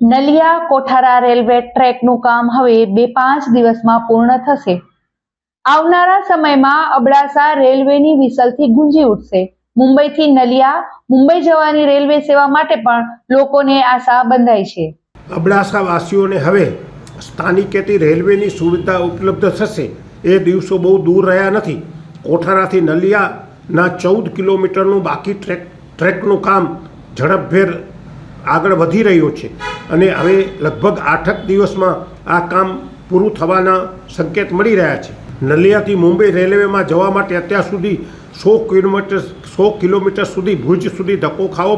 Naliya Kothara railway ટ્રેકનું કામ હવે બે પાંચ દિવસમાં પૂર્ણ થશે. આવનારા સમયમાં અબડાસા રેલવેની વિસલથી ગુંજી ઉઠશે. મુંબઈથી નલિયા, મુંબઈ જવાની રેલવે સેવા માટે પણ લોકોને આશા બંધાઈ છે. અબડાસા વાસીઓને હવે સ્થાનિકેથી રેલવેની સુવિધા ઉપલબ્ધ થશે. એ દિવસો બહુ દૂર રહ્યા નથી. કોઠારાથી નલિયાના ચૌદ કિલોમીટરનું બાકી ટ્રેક, ટ્રેકનું કામ ઝડપભેર આગળ વધી રહ્યો છે. અને હવે લગભગ આઠક દિવસમાં આ કામ પૂરું થવાના સંકેત મળી રહ્યા છે. નલિયાથી મુંબઈ રેલવેમાં જવા માટે અત્યાર સુધી સો કિલોમીટર સો કિલોમીટર સુધી ભુજ સુધી ધક્કો ખાવો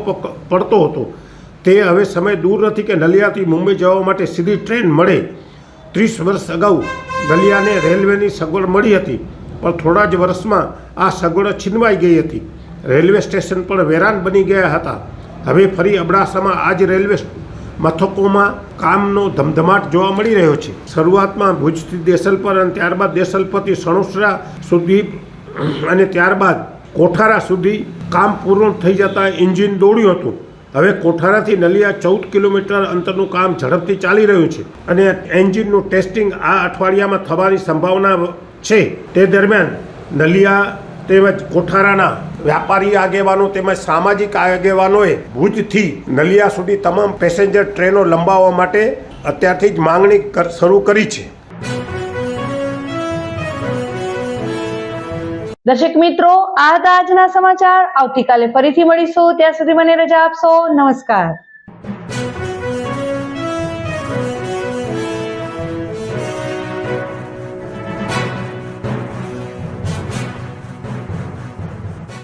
પડતો હતો. તે હવે સમય દૂર નથી કે નલિયાથી મુંબઈ જવા માટે સીધી ટ્રેન મળે. ત્રીસ વર્ષ અગાઉ નલિયાને રેલવેની સગવડ મળી હતી, પણ થોડા જ વર્ષમાં આ સગવડ છીનવાઈ ગઈ હતી. રેલવે સ્ટેશન પણ વેરાન બની ગયા હતા. હવે ફરી અબડાસામાં આ જ રેલવે મથકોમાં કામનો ધમધમાટ જોવા મળી રહ્યો છે. શરૂઆતમાં ભુજથી દેસલપર અને ત્યારબાદ દેસલપરથી સણોસરા સુધી અને ત્યારબાદ કોઠારા સુધી કામ પૂર્ણ થઈ જતાં એન્જિન દોડ્યું હતું. હવે કોઠારાથી નલિયા ચૌદ કિલોમીટર અંતરનું કામ ઝડપથી ચાલી રહ્યું છે અને એન્જિનનું ટેસ્ટિંગ આ અઠવાડિયામાં થવાની સંભાવના છે. તે દરમિયાન નલિયા તેમજ કોઠારાના વ્યાપારી આગેવાનો તેમજ સામાજિક આગેવાનોએ ભુજથી નલિયા સુધી તમામ પેસેન્જર ટ્રેનો લંબાવવા માટે અત્યારથી જ માંગણી શરૂ કરી છે. દર્શક મિત્રો, આ હતા આજના સમાચાર. આવતીકાલે ફરીથી મળીશું. ત્યાં સુધી મને રજા આપશો. નમસ્કાર.